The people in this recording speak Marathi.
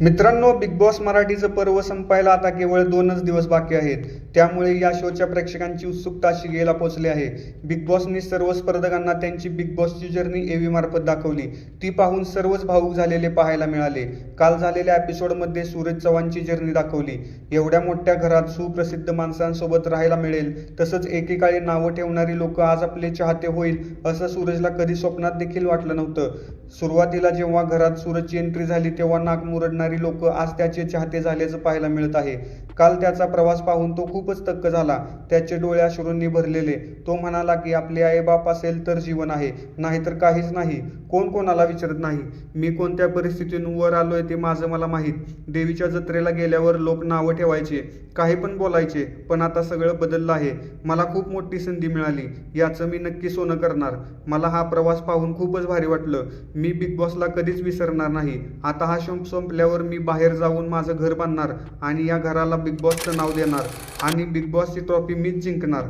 मित्रांनो बिग बॉस मराठीचं पर्व संपायला आता केवळ दोनच दिवस बाकी आहेत. त्यामुळे या शोच्या प्रेक्षकांची उत्सुकता शिगेला पोहोचली आहे. बिग बॉसने सर्व स्पर्धकांना त्यांची बिग बॉसची जर्नी एव्ही मार्फत दाखवली. ती पाहून सर्वच भावूक झालेले पाहायला मिळाले. काल झालेल्या एपिसोडमध्ये सूरज चव्हाणची जर्नी दाखवली. एवढ्या मोठ्या घरात सुप्रसिद्ध माणसांसोबत राहायला मिळेल. तसंच एकेकाळी नावं ठेवणारी लोक आज आपले चाहते होईल असं सूरजला कधी स्वप्नात देखील वाटलं नव्हतं. सुरुवातीला जेव्हा घरात सूरजची एंट्री झाली तेव्हा नाक मुरडणार लोक आज त्याचे चाहते झाल्याचं पाहायला मिळत आहे. काल त्याचा प्रवास पाहून तो खूपच थक्क झाला. त्याचे डोळे अश्रूंनी भरलेले. तो म्हणाला की आपले आईबाप असेल तर जीवन आहे नाहीतर काहीच नाही. कोण कोणाला विचारत नाही. मी कोणत्या परिस्थितीतून वर आलोय ते माझं मला माहीत. देवीच्या जत्रेला गेल्यावर लोक नावं ठेवायचे काही पण बोलायचे पण आता सगळं बदललं आहे. मला खूप मोठी संधी मिळाली. याचं मी नक्की सोनं करणार. मला हा प्रवास पाहून खूपच भारी वाटलं. मी बिग बॉसला कधीच विसरणार नाही. आता हा शंप संपल्यावर मी बाहेर जाऊन माझं घर बांधणार आणि या घराला बिग बॉसचं नाव देणार आणि बिग बॉसची ट्रॉफी मीच जिंकणार.